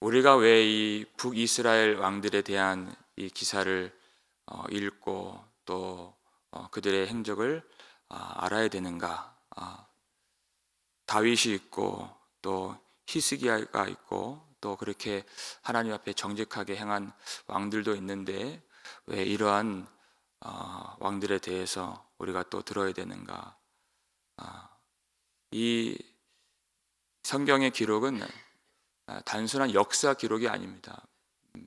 우리가 왜 이 북이스라엘 왕들에 대한 이 기사를 어, 읽고 또 어, 그들의 행적을 아, 알아야 되는가? 아, 다윗이 있고 또 히스기야가 있고 또 그렇게 하나님 앞에 정직하게 행한 왕들도 있는데 왜 이러한 어, 왕들에 대해서 우리가 또 들어야 되는가? 아, 이 성경의 기록은 아, 단순한 역사 기록이 아닙니다. 음,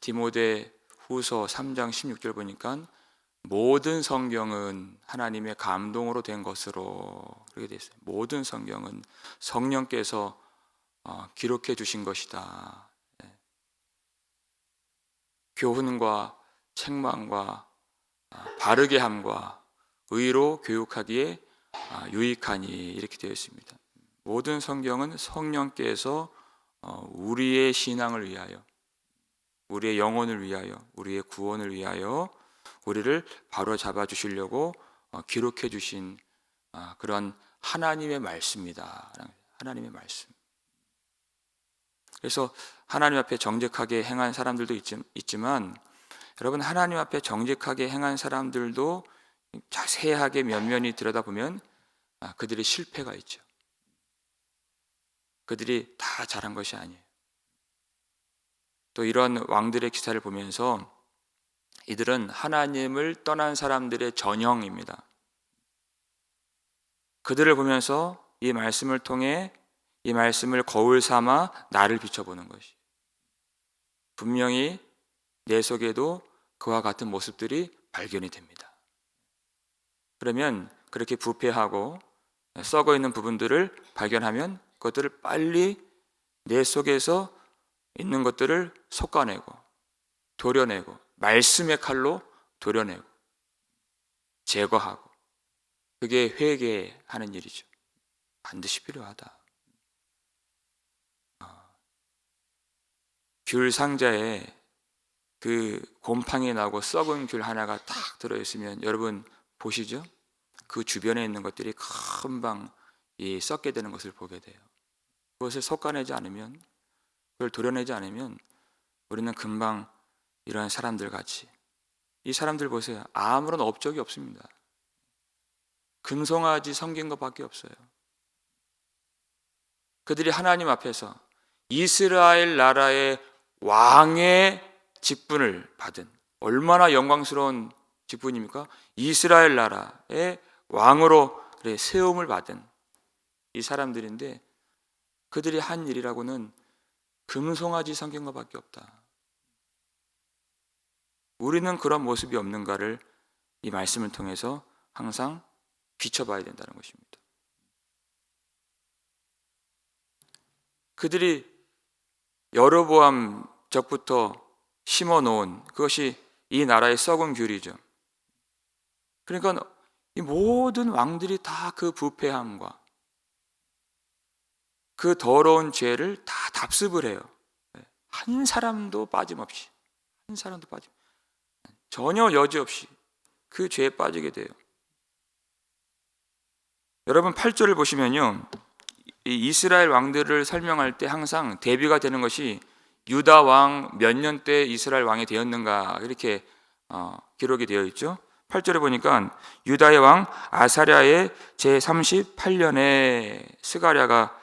디모데 후서 3장 16절 보니까 모든 성경은 하나님의 감동으로 된 것으로 그렇게 되어 있어요. 모든 성경은 성령께서 어, 기록해 주신 것이다. 예. 교훈과 책망과 아, 바르게 함과 의로 교육하기에 아, 유익하니 이렇게 되어 있습니다. 모든 성경은 성령께서 어, 우리의 신앙을 위하여, 우리의 영혼을 위하여, 우리의 구원을 위하여 우리를 바로 잡아 주시려고 어, 기록해 주신 아, 그런 하나님의 말씀이다. 하나님의 말씀. 그래서 하나님 앞에 정직하게 행한 사람들도 있지, 있지만 여러분 하나님 앞에 정직하게 행한 사람들도 자세하게 면면히 들여다보면 아, 그들의 실패가 있죠. 그들이 다 잘한 것이 아니에요. 또 이런 왕들의 기사를 보면서 이들은 하나님을 떠난 사람들의 전형입니다. 그들을 보면서 이 말씀을 통해 이 말씀을 거울 삼아 나를 비춰보는 것이. 분명히 내 속에도 그와 같은 모습들이 발견이 됩니다. 그러면 그렇게 부패하고 썩어 있는 부분들을 발견하면 그것들을 빨리 내 속에서 있는 것들을 솎아내고 도려내고 말씀의 칼로 도려내고 제거하고 그게 회개하는 일이죠. 반드시 필요하다. 어, 귤 상자에 그 곰팡이 나고 썩은 귤 하나가 딱 들어 있으면 여러분 보시죠? 그 주변에 있는 것들이 금방 이 썩게 되는 것을 보게 돼요. 그것을 솎아내지 않으면 그걸 도려내지 않으면 우리는 금방 이러한 사람들 같이 이 사람들 보세요. 아무런 업적이 없습니다. 금송아지 섬긴 것밖에 없어요. 그들이 하나님 앞에서 이스라엘 나라의 왕의 직분을 받은 얼마나 영광스러운 직분입니까? 이스라엘 나라의 왕으로 세움을 받은 이 사람들인데 그들이 한 일이라고는 금송아지 섬긴 것밖에 없다. 우리는 그런 모습이 없는가를 이 말씀을 통해서 항상 비춰봐야 된다는 것입니다. 그들이 여로보암 적부터 심어 놓은 그것이 이 나라의 썩은 귤이죠. 그러니까 이 모든 왕들이 다 그 부패함과 그 더러운 죄를 다 답습을 해요. 한 사람도 빠짐없이 한 사람도 빠짐 전혀 여지 없이 그 죄에 빠지게 돼요. 여러분 8절을 보시면요. 이스라엘 왕들을 설명할 때 항상 대비가 되는 것이 유다 왕 몇 년 때 이스라엘 왕이 되었는가 이렇게 어, 기록이 되어 있죠. 8절에 보니까 유다의 왕 아사랴의 제 38년에 스가랴가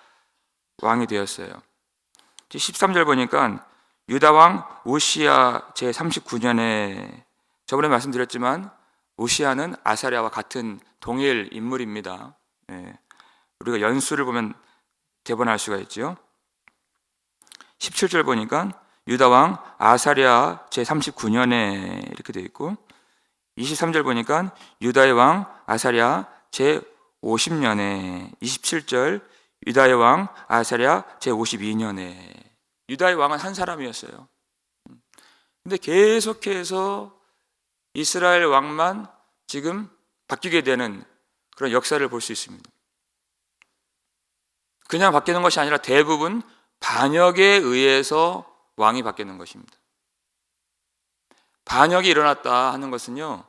왕이 되었어요. 13절 보니까 유다 왕 우시야 제 39년에 저번에 말씀드렸지만 우시야는 아사랴와 같은 동일 인물입니다. 네. 우리가 연수를 보면 대본할 수가 있죠. 17절 보니까 유다 왕 아사랴 제 39년에 이렇게 되어 있고 23절 보니까 유다의 왕 아사랴 제 50년에 27절 유다의 왕 아사랴 제 52년에 유다의 왕은 한 사람이었어요. 근데 계속해서 이스라엘 왕만 지금 바뀌게 되는 그런 역사를 볼 수 있습니다. 그냥 바뀌는 것이 아니라 대부분 반역에 의해서 왕이 바뀌는 것입니다. 반역이 일어났다 하는 것은요,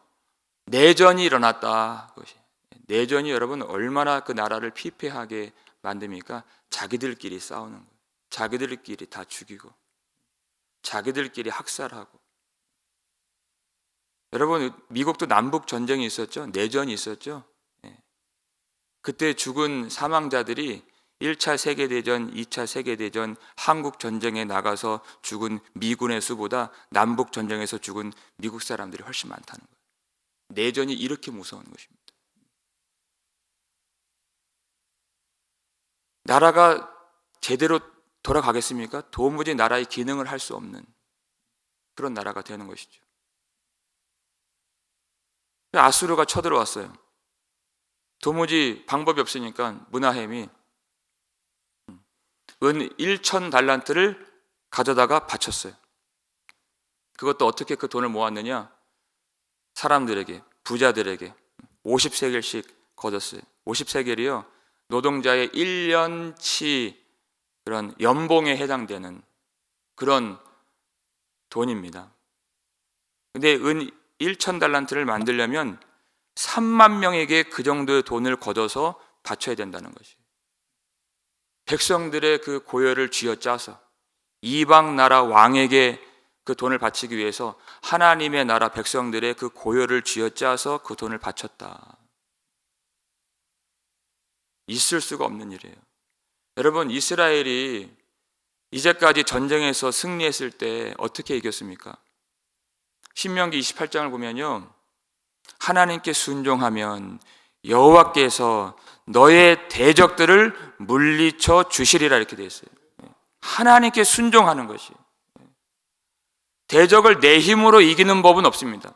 내전이 일어났다. 그것이. 내전이 여러분 얼마나 그 나라를 피폐하게 만듭니까? 자기들끼리 싸우는 거예요. 자기들끼리 다 죽이고 자기들끼리 학살하고 여러분 미국도 남북 전쟁이 있었죠. 내전이 있었죠. 예. 그때 죽은 사망자들이 1차 세계대전, 2차 세계대전, 한국 전쟁에 나가서 죽은 미군의 수보다 남북 전쟁에서 죽은 미국 사람들이 훨씬 많다는 거예요. 내전이 이렇게 무서운 것입니다. 나라가 제대로 돌아가겠습니까? 도무지 나라의 기능을 할 수 없는 그런 나라가 되는 것이죠. 아수르가 쳐들어왔어요. 도무지 방법이 없으니까 문하햄이 은 1천 달란트를 가져다가 바쳤어요. 그것도 어떻게 그 돈을 모았느냐? 사람들에게, 부자들에게 50세겔씩 거뒀어요. 50세겔이요. 노동자의 1년치 그런 연봉에 해당되는 그런 돈입니다. 근데 은 1천 달란트를 만들려면 3만 명에게 그 정도의 돈을 걷어서 바쳐야 된다는 것이. 백성들의 그 고열을 쥐어짜서 이방 나라 왕에게 그 돈을 바치기 위해서 하나님의 나라 백성들의 그 고열을 쥐어짜서 그 돈을 바쳤다. 있을 수가 없는 일이에요. 여러분, 이스라엘이 이제까지 전쟁에서 승리했을 때 어떻게 이겼습니까? 신명기 28장을 보면요. 하나님께 순종하면 여호와께서 너의 대적들을 물리쳐 주시리라 이렇게 되어 있어요. 하나님께 순종하는 것이 대적을 내 힘으로 이기는 법은 없습니다.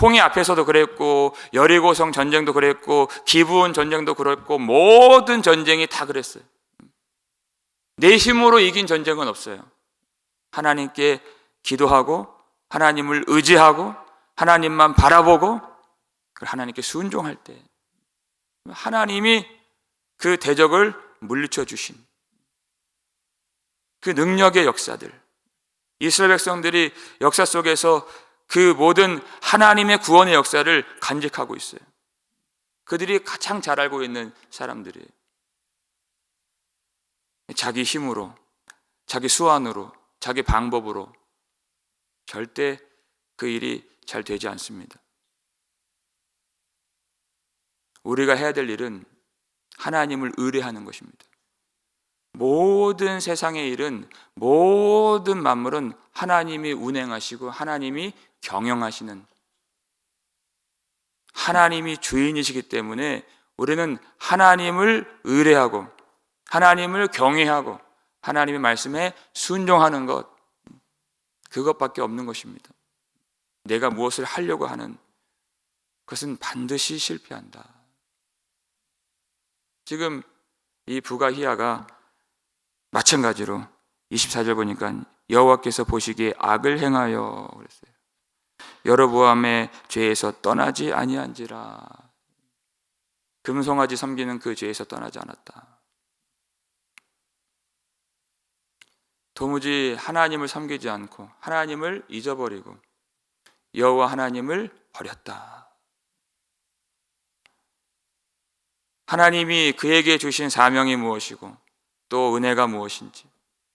홍해 앞에서도 그랬고 여리고성 전쟁도 그랬고 기부온 전쟁도 그랬고 모든 전쟁이 다 그랬어요. 내 힘으로 이긴 전쟁은 없어요. 하나님께 기도하고 하나님을 의지하고 하나님만 바라보고 하나님께 순종할 때 하나님이 그 대적을 물리쳐 주신 그 능력의 역사들 이스라엘 백성들이 역사 속에서 그 모든 하나님의 구원의 역사를 간직하고 있어요. 그들이 가장 잘 알고 있는 사람들이에요. 자기 힘으로, 자기 수완으로, 자기 방법으로 절대 그 일이 잘 되지 않습니다. 우리가 해야 될 일은 하나님을 의뢰하는 것입니다. 모든 세상의 일은 모든 만물은 하나님이 운행하시고 하나님이 경영하시는 하나님이 주인이시기 때문에 우리는 하나님을 의뢰하고 하나님을 경외하고 하나님의 말씀에 순종하는 것 그것밖에 없는 것입니다. 내가 무엇을 하려고 하는 그것은 반드시 실패한다. 지금 이 부가히야가 마찬가지로 24절 보니까 여호와께서 보시기에 악을 행하여 그랬어요. 여로보암의 죄에서 떠나지 아니한지라. 금송아지 섬기는 그 죄에서 떠나지 않았다. 도무지 하나님을 섬기지 않고 하나님을 잊어버리고 여호와 하나님을 버렸다. 하나님이 그에게 주신 사명이 무엇이고 또 은혜가 무엇인지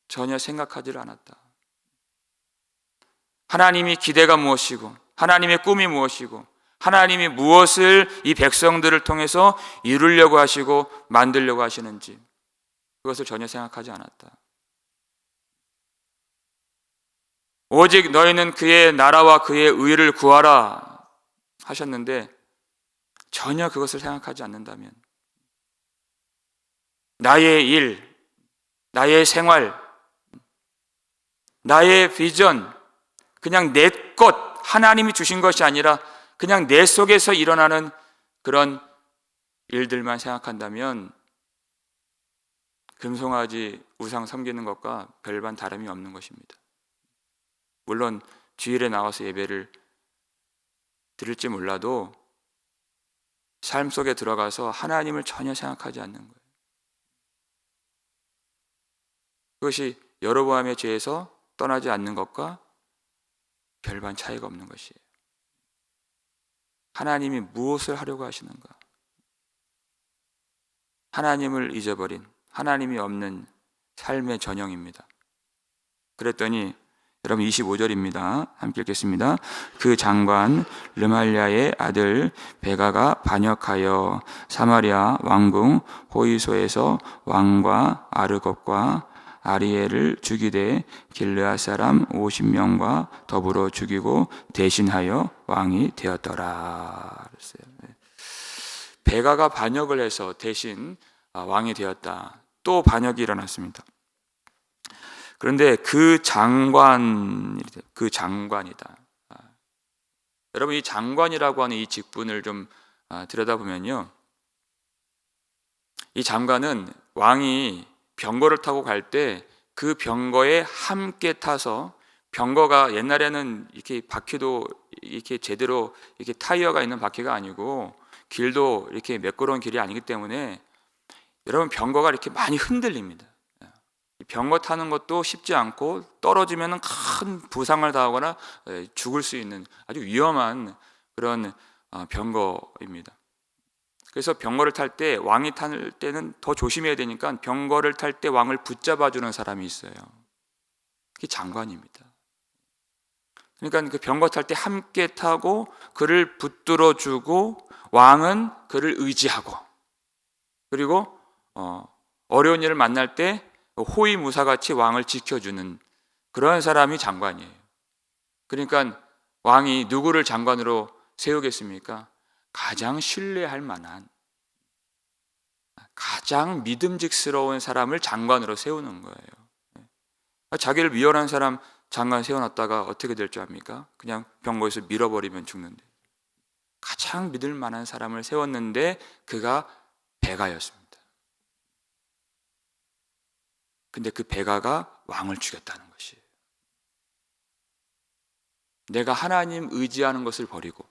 전혀 생각하지 않았다. 하나님이 기대가 무엇이고 하나님의 꿈이 무엇이고 하나님이 무엇을 이 백성들을 통해서 이루려고 하시고 만들려고 하시는지 그것을 전혀 생각하지 않았다. 오직 너희는 그의 나라와 그의 의를 구하라 하셨는데 전혀 그것을 생각하지 않는다면 나의 일, 나의 생활, 나의 비전, 그냥 내 것, 하나님이 주신 것이 아니라 그냥 내 속에서 일어나는 그런 일들만 생각한다면 금송아지 우상 섬기는 것과 별반 다름이 없는 것입니다. 물론 주일에 나와서 예배를 드릴지 몰라도 삶 속에 들어가서 하나님을 전혀 생각하지 않는 거예요. 그것이 여로보암의 죄에서 떠나지 않는 것과 별반 차이가 없는 것이에요. 하나님이 무엇을 하려고 하시는가? 하나님을 잊어버린 하나님이 없는 삶의 전형입니다. 그랬더니 여러분 25절입니다. 함께 읽겠습니다. 그 장관 르말리아의 아들 베가가 반역하여 사마리아 왕궁 호이소에서 왕과 아르곱과 아리엘을 죽이되 길르앗 사람 50명과 더불어 죽이고 대신하여 왕이 되었더라. 네. 베가가 반역을 해서 대신 아, 왕이 되었다. 또 반역이 일어났습니다. 그런데 그 장관, 그 장관이다. 아, 여러분 이 장관이라고 하는 이 직분을 좀 아, 들여다보면요. 이 장관은 왕이 병거를 타고 갈 때 그 병거에 함께 타서 병거가 옛날에는 이렇게 바퀴도 이렇게 제대로 이렇게 타이어가 있는 바퀴가 아니고 길도 이렇게 매끄러운 길이 아니기 때문에 여러분 병거가 이렇게 많이 흔들립니다. 병거 타는 것도 쉽지 않고 떨어지면 큰 부상을 당하거나 죽을 수 있는 아주 위험한 그런 어, 병거입니다. 그래서 병거를 탈 때 왕이 탈 때는 더 조심해야 되니까 병거를 탈 때 왕을 붙잡아 주는 사람이 있어요. 그게 장관입니다. 그러니까 그 병거 탈 때 함께 타고 그를 붙들어 주고 왕은 그를 의지하고 그리고 어, 어려운 일을 만날 때 호위무사같이 왕을 지켜주는 그런 사람이 장관이에요. 그러니까 왕이 누구를 장관으로 세우겠습니까? 가장 신뢰할 만한, 가장 믿음직스러운 사람을 장관으로 세우는 거예요. 자기를 미워하는 사람 장관 세워놨다가 어떻게 될 줄 압니까? 그냥 병거에서 밀어버리면 죽는데. 가장 믿을 만한 사람을 세웠는데 그가 베가였습니다. 근데 그 베가가 왕을 죽였다는 것이에요. 내가 하나님 의지하는 것을 버리고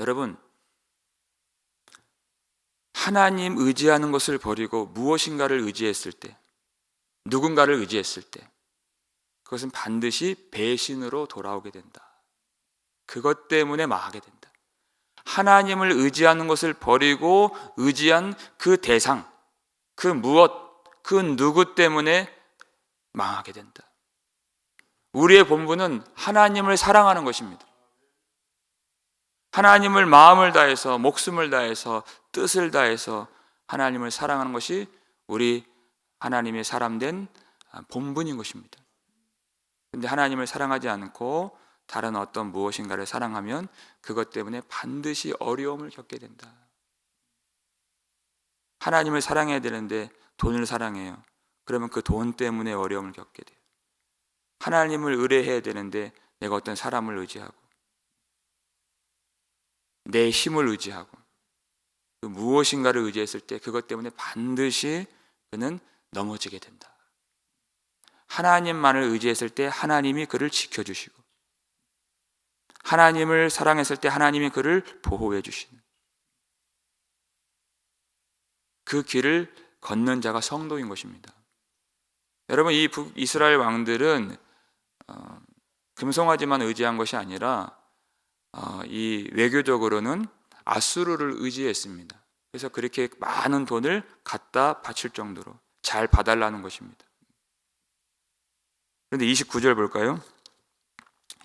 여러분 하나님 의지하는 것을 버리고 무엇인가를 의지했을 때 누군가를 의지했을 때 그것은 반드시 배신으로 돌아오게 된다. 그것 때문에 망하게 된다. 하나님을 의지하는 것을 버리고 의지한 그 대상, 그 무엇, 그 누구 때문에 망하게 된다. 우리의 본분은 하나님을 사랑하는 것입니다. 하나님을 마음을 다해서, 목숨을 다해서, 뜻을 다해서 하나님을 사랑하는 것이 우리 하나님의 사람된 본분인 것입니다. 근데 하나님을 사랑하지 않고 다른 어떤 무엇인가를 사랑하면 그것 때문에 반드시 어려움을 겪게 된다. 하나님을 사랑해야 되는데 돈을 사랑해요. 그러면 그 돈 때문에 어려움을 겪게 돼요. 하나님을 의뢰해야 되는데 내가 어떤 사람을 의지하고 내 힘을 의지하고 그 무엇인가를 의지했을 때 그것 때문에 반드시 그는 넘어지게 된다. 하나님만을 의지했을 때 하나님이 그를 지켜주시고 하나님을 사랑했을 때 하나님이 그를 보호해 주시는 그 길을 걷는 자가 성도인 것입니다. 여러분 이 이스라엘 왕들은 어, 금송아지만 의지한 것이 아니라 어, 이 외교적으로는 아수르를 의지했습니다. 그래서 그렇게 많은 돈을 갖다 바칠 정도로 잘 봐달라는 것입니다. 그런데 29절 볼까요?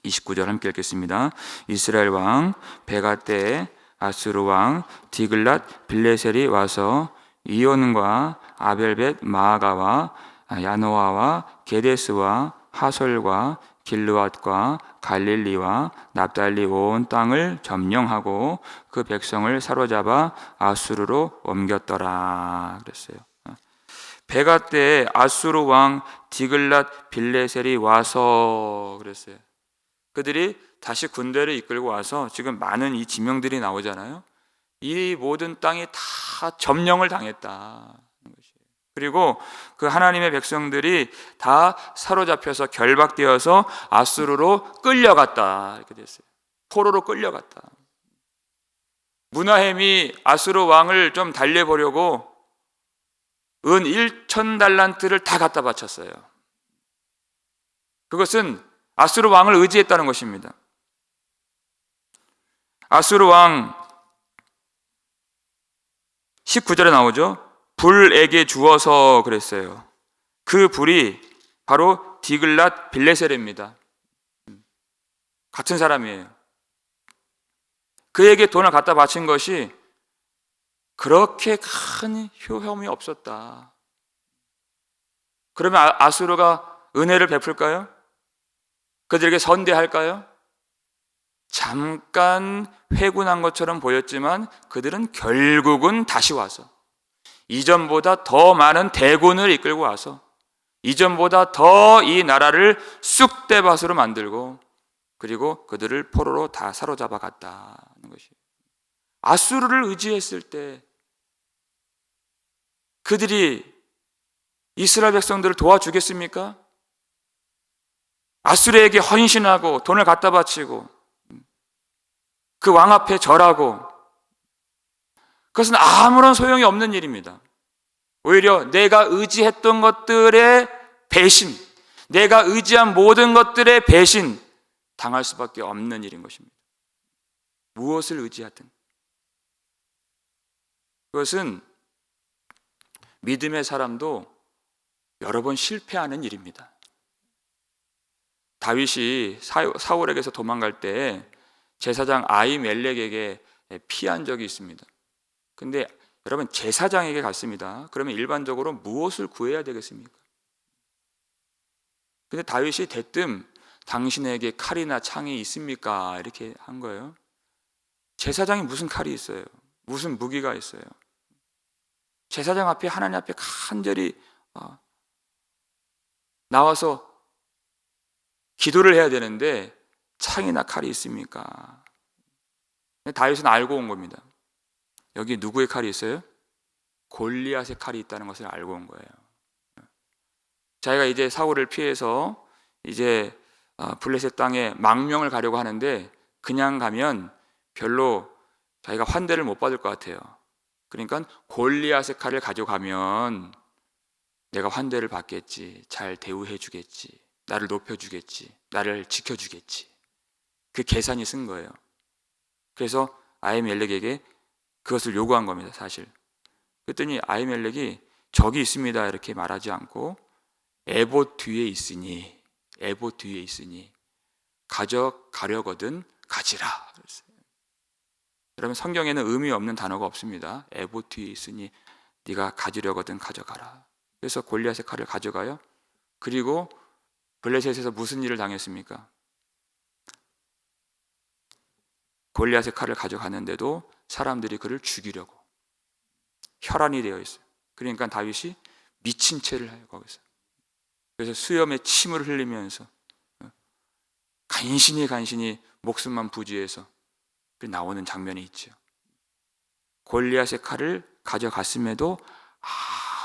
29절 함께 읽겠습니다. 이스라엘 왕 베가 때 아수르 왕 디글랏 빌레셀이 와서 이온과 아벨벳 마아가와 야노아와 게데스와 하솔과 길르앗과 갈릴리와 납달리 온 땅을 점령하고 그 백성을 사로잡아 아수르로 옮겼더라 그랬어요. 베가 때 아수르 왕 디글랏 빌레셀이 와서 그랬어요. 그들이 다시 군대를 이끌고 와서 지금 많은 이 지명들이 나오잖아요. 이 모든 땅이 다 점령을 당했다. 그리고 그 하나님의 백성들이 다 사로잡혀서 결박되어서 아수르로 끌려갔다. 이렇게 됐어요. 포로로 끌려갔다. 문하햄이 아수르 왕을 좀 달래보려고 은 1천 달란트를 다 갖다 바쳤어요. 그것은 아수르 왕을 의지했다는 것입니다. 아수르 왕 19절에 나오죠. 불에게 주어서 그랬어요. 그 불이 바로 디글랏 빌레셀입니다. 같은 사람이에요. 그에게 돈을 갖다 바친 것이 그렇게 큰 효험이 없었다. 그러면 아- 아수르가 은혜를 베풀까요? 그들에게 선대할까요? 잠깐 회군한 것처럼 보였지만 그들은 결국은 다시 와서 이전보다 더 많은 대군을 이끌고 와서 이전보다 더 이 나라를 쑥대밭으로 만들고 그리고 그들을 포로로 다 사로잡아 갔다는 것이 아수르를 의지했을 때 그들이 이스라엘 백성들을 도와주겠습니까? 아수르에게 헌신하고 돈을 갖다 바치고 그 왕 앞에 절하고 그것은 아무런 소용이 없는 일입니다. 오히려 내가 의지했던 것들의 배신, 내가 의지한 모든 것들의 배신 당할 수밖에 없는 일인 것입니다. 무엇을 의지하든 그것은 믿음의 사람도 여러 번 실패하는 일입니다. 다윗이 사- 사울에게서 도망갈 때 제사장 아이멜렉에게 피한 적이 있습니다. 근데 여러분 제사장에게 갔습니다. 그러면 일반적으로 무엇을 구해야 되겠습니까? 근데 다윗이 대뜸 당신에게 칼이나 창이 있습니까? 이렇게 한 거예요. 제사장이 무슨 칼이 있어요? 무슨 무기가 있어요? 제사장 앞에 하나님 앞에 간절히 어, 나와서 기도를 해야 되는데 창이나 칼이 있습니까? 다윗은 알고 온 겁니다. 여기 누구의 칼이 있어요? 골리앗의 칼이 있다는 것을 알고 온 거예요. 자기가 이제 사울을 피해서 이제 어, 블레셋 땅에 망명을 가려고 하는데 그냥 가면 별로 자기가 환대를 못 받을 것 같아요. 그러니까 골리앗의 칼을 가져가면 내가 환대를 받겠지, 잘 대우해 주겠지, 나를 높여 주겠지, 나를 지켜 주겠지. 그 계산이 쓴 거예요. 그래서 아이멜렉에게 그것을 요구한 겁니다, 사실. 그랬더니 아이멜렉이 적이 있습니다 이렇게 말하지 않고 에봇 뒤에 있으니 에봇 뒤에 있으니 가져가려거든 가지라. 여러분 성경에는 의미 없는 단어가 없습니다. 에봇 뒤에 있으니 네가 가지려거든 가져가라. 그래서 골리앗의 칼을 가져가요. 그리고 블레셋에서 무슨 일을 당했습니까? 골리앗의 칼을 가져가는데도 사람들이 그를 죽이려고 혈안이 되어 있어요. 그러니까 다윗이 미친 채를 해요 거기서. 그래서 수염에 침을 흘리면서 어, 간신히 간신히 목숨만 부지해서 나오는 장면이 있죠. 골리앗의 칼을 가져갔음에도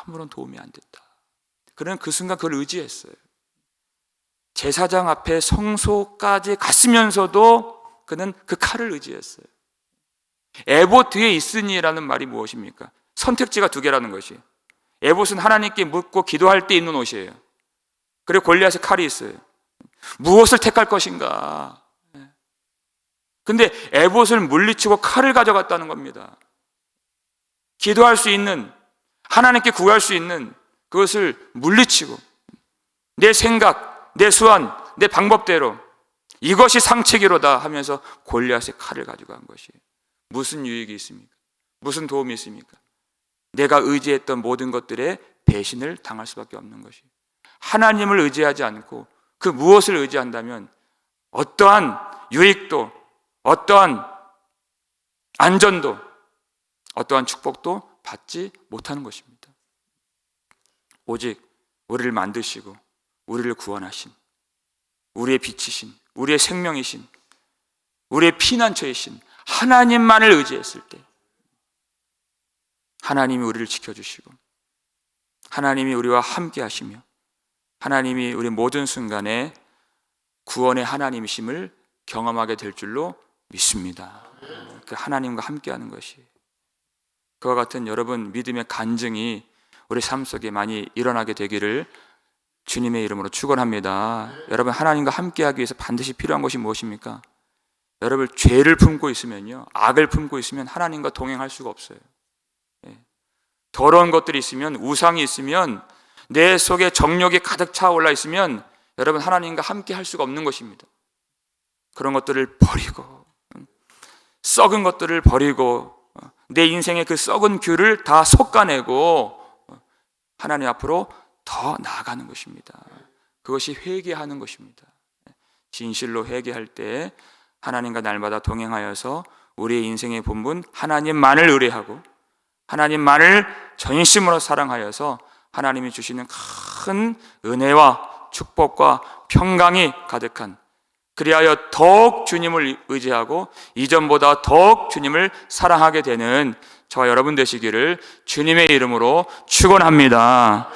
아무런 도움이 안 됐다. 그는 그 순간 그걸 의지했어요. 제사장 앞에 성소까지 갔으면서도 그는 그 칼을 의지했어요. 에봇 뒤에 있으니라는 말이 무엇입니까? 선택지가 두 개라는 것이. 에봇은 하나님께 묻고 기도할 때 입는 옷이에요. 그리고 골리앗의 칼이 있어요. 무엇을 택할 것인가? 근데 에봇을 물리치고 칼을 가져갔다는 겁니다. 기도할 수 있는 하나님께 구할 수 있는 그것을 물리치고 내 생각, 내 수완, 내 방법대로 이것이 상책이로다 하면서 골리앗의 칼을 가져간 것이 무슨 유익이 있습니까? 무슨 도움이 있습니까? 내가 의지했던 모든 것들에 배신을 당할 수밖에 없는 것이 하나님을 의지하지 않고 그 무엇을 의지한다면 어떠한 유익도 어떠한 안전도 어떠한 축복도 받지 못하는 것입니다. 오직 우리를 만드시고 우리를 구원하신 우리의 빛이신 우리의 생명이신 우리의 피난처이신 하나님만을 의지했을 때 하나님이 우리를 지켜주시고 하나님이 우리와 함께 하시며 하나님이 우리 모든 순간에 구원의 하나님이심을 경험하게 될 줄로 믿습니다. 그 하나님과 함께하는 것이 그와 같은 여러분 믿음의 간증이 우리 삶 속에 많이 일어나게 되기를 주님의 이름으로 축원합니다. 여러분 하나님과 함께하기 위해서 반드시 필요한 것이 무엇입니까? 여러분 죄를 품고 있으면요, 악을 품고 있으면 하나님과 동행할 수가 없어요. 예. 더러운 것들이 있으면 우상이 있으면 내 속에 정욕이 가득 차올라 있으면 여러분 하나님과 함께 할 수가 없는 것입니다. 그런 것들을 버리고 썩은 것들을 버리고 내 인생의 그 썩은 귤을 다 솎아내고 하나님 앞으로 더 나아가는 것입니다. 그것이 회개하는 것입니다. 진실로 회개할 때 하나님과 날마다 동행하여서 우리의 인생의 본분 하나님만을 의뢰하고 하나님만을 전심으로 사랑하여서 하나님이 주시는 큰 은혜와 축복과 평강이 가득한 그리하여 더욱 주님을 의지하고 이전보다 더욱 주님을 사랑하게 되는 저와 여러분 되시기를 주님의 이름으로 축원합니다.